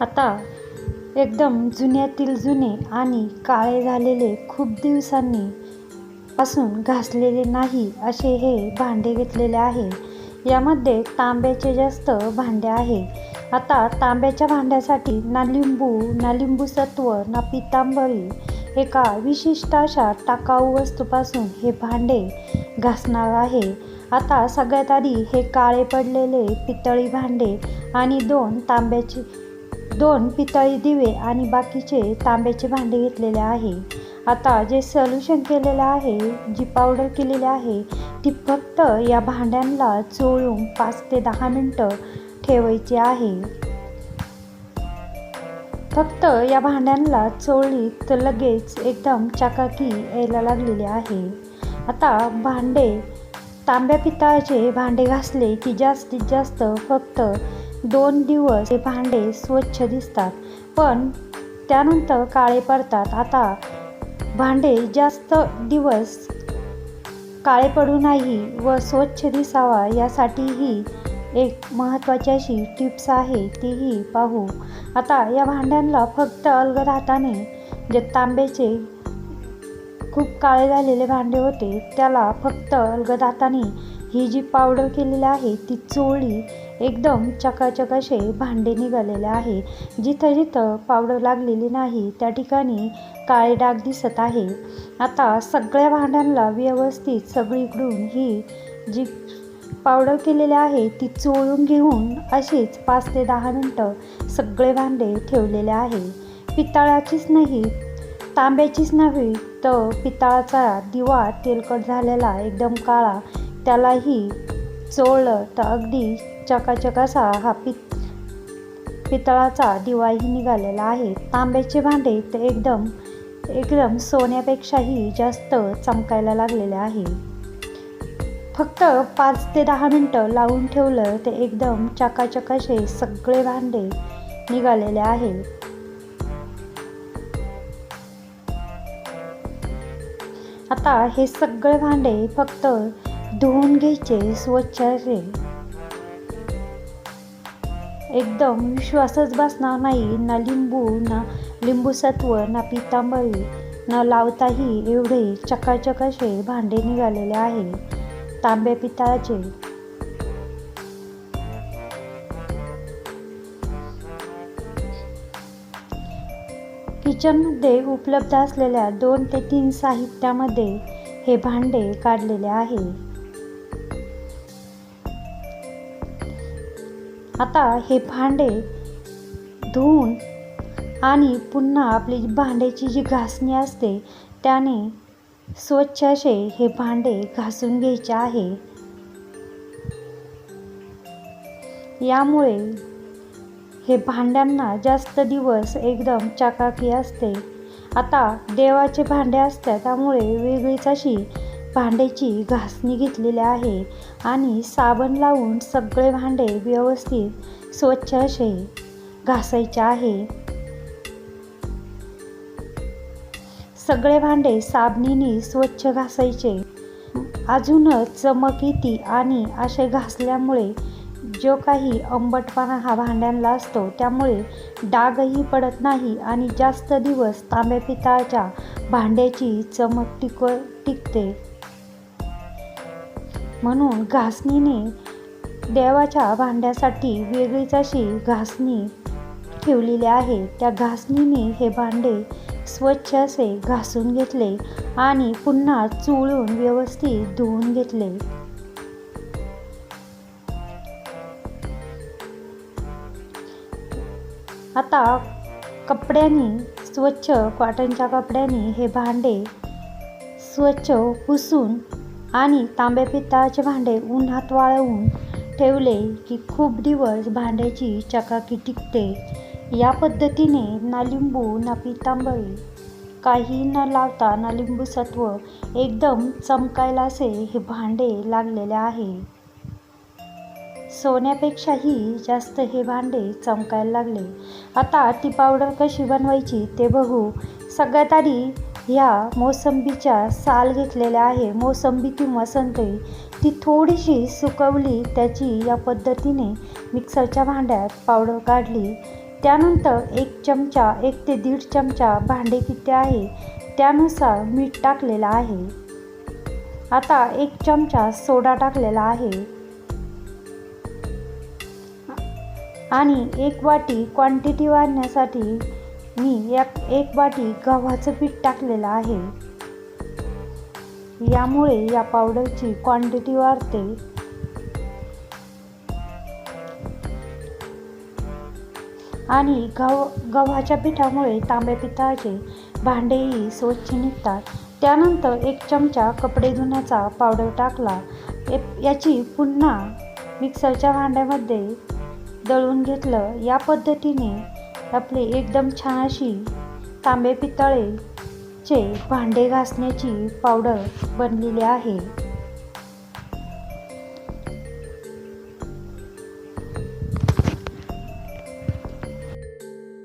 आता एकदम जुन्यातील जुने आणि काळे झालेले खूप दिवसांनी पासून घासलेले नाही असे हे भांडे घेतलेले आहे. यामध्ये तांब्याचे जास्त भांडे आहे. आता तांब्याच्या भांड्यासाठी ना लिंबू ना लिंबू सत्व ना पितांबरी एका विशिष्ट अशा टाकाऊ वस्तूपासून हे भांडे घासणार आहे. आता सगळ्यात आधी हे काळे पडलेले पितळी भांडे आणि दोन तांब्याची दोन पितळी दिवे आणि बाकीचे तांब्याचे भांडे घेतलेले आहे. आता जे सोल्युशन केलेलं आहे जी पावडर केलेली आहे ती फक्त या भांड्यांना चोळून पाच ते दहा मिनटं ठेवायची आहे. फक्त या भांड्यांना चोळली तर लगेच एकदम चकाकी यायला लागलेली आहे. आता भांडे तांब्या पितळाचे भांडे घासले की जास्तीत जास्त फक्त दोन दिवस हे भांडे स्वच्छ दिसतात. पण त्यानंतर काळे पडतात. आता भांडे जास्त दिवस काळे पडू नाही व स्वच्छ दिसावा यासाठीही एक महत्त्वाची अशी टिप्स आहे तीही पाहू. आता या भांड्यांना फक्त अलगद हाताने जे तांब्याचे खूप काळे झालेले भांडे होते त्याला फक्त अलगद हाताने ही जी पावडर केलेली आहे ती चोळी एकदम चकाचक असे भांडे निघालेले आहे. जिथं जिथं पावडर लागलेली नाही त्या ठिकाणी काळे डाग दिसत आहे. आता सगळ्या भांड्यांना व्यवस्थित सगळीकडून ही जी पावडर केलेली आहे ती चोळून घेऊन अशीच पाच ते दहा मिनटं सगळे भांडे ठेवलेले आहे. पितळाचीच नाही तांब्याचीच नव्हे तर पितळाचा दिवा तेलकट झालेला एकदम काळा त्यालाही चोळलं तर अगदी चकाचक असा हा पित पितळाचा दिवाही निघालेला आहे. तांब्याचे भांडे ते एकदम एकदम सोन्यापेक्षाही जास्त चमकायला लागलेले आहे. फक्त पाच ते दहा मिनटं लावून ठेवलं ते एकदम चकाचक असे सगळे भांडे निघालेले आहे. आता हे सगळे भांडे फक्त धुवून घ्यायचे स्वच्छ असे. एकदम श्वासच बसणार नाही. ना लिंबू ना लिंबूसत्व ना पितांबरी न लावताही एवढे चकाचक असे भांडे निघालेले आहे. तांब्या पितळाचे किचनमध्ये उपलब्ध असलेल्या दोन ते तीन साहित्यामध्ये हे भांडे काढलेले आहे. आता हे भांडे धुवून आणि पुन्हा आपली भांड्याची जी घासणी असते त्याने स्वच्छ असे हे भांडे घासून घ्यायचे आहे. यामुळे हे भांड्यांना जास्त दिवस एकदम चकाकी असते. आता देवाचे भांडे असतात त्यामुळे वेगळीच अशी भांड्याची घासणी घेतलेली आहे आणि साबण लावून सगळे भांडे व्यवस्थित स्वच्छ असे घासायचे आहे. सगळे भांडे साबणीने स्वच्छ घासायचे. अजूनच चमक येते आणि असे घासल्यामुळे जो काही आंबटपणा हा भांड्यांना असतो त्यामुळे डागही पडत नाही आणि जास्त दिवस तांब्या पितळाच्या भांड्याची चमक टिक टिकते. म्हणून घासणीने देवाच्या भांड्यासाठी वेगळीच अशी घासणी ठेवलेली आहे. त्या घासणीने हे भांडे स्वच्छ असे घासून घेतले आणि पुन्हा चुळून व्यवस्थित धुवून घेतले. आता कपड्यांनी स्वच्छ कॉटनच्या कपड्यांनी हे भांडे स्वच्छ पुसून आणि तांब्या पित्ताचे भांडे उन्हात वाळवून ठेवले की खूप दिवस भांड्याची चकाकी टिकते. या पद्धतीने ना लिंबू ना पितांबळी काही न लावता ना लिंबू सत्व एकदम चमकायला असे हे भांडे लागलेले आहे. सोन्यापेक्षाही जास्त हे भांडे चमकायला लागले. आता ती पावडर कशी बनवायची ते बघू. सगळ्यात आधी ह्या मोसंबीच्या साल घेतलेल्या आहे. मोसंबी किंवा संत्री ती थोडीशी सुकवली त्याची या पद्धतीने मिक्सरच्या भांड्यात पावडर काढली. त्यानंतर एक चमचा एक ते दीड चमचा भांडे किती आहे त्यानुसार मीठ टाकलेलं आहे. आता एक चमचा सोडा टाकलेला आहे. आणि एक वाटी क्वांटिटी वाढण्यासाठी मी या एक वाटी गव्हाचं पीठ टाकलेलं आहे. यामुळे या पावडरची क्वांटिटी वाढते. आणि गव गव्हाच्या पिठामुळे तांब्या पिठाचे भांडेही स्वच्छ निघतात. त्यानंतर एक चमचा कपडे धुण्याचा पावडर टाकला. ए- याची पुन्हा मिक्सरच्या भांड्यामध्ये दळून घेतलं. या पद्धतीने आपली एकदम छान अशी तांबे पितळेचे भांडे घासण्याची पावडर बनलेली आहे.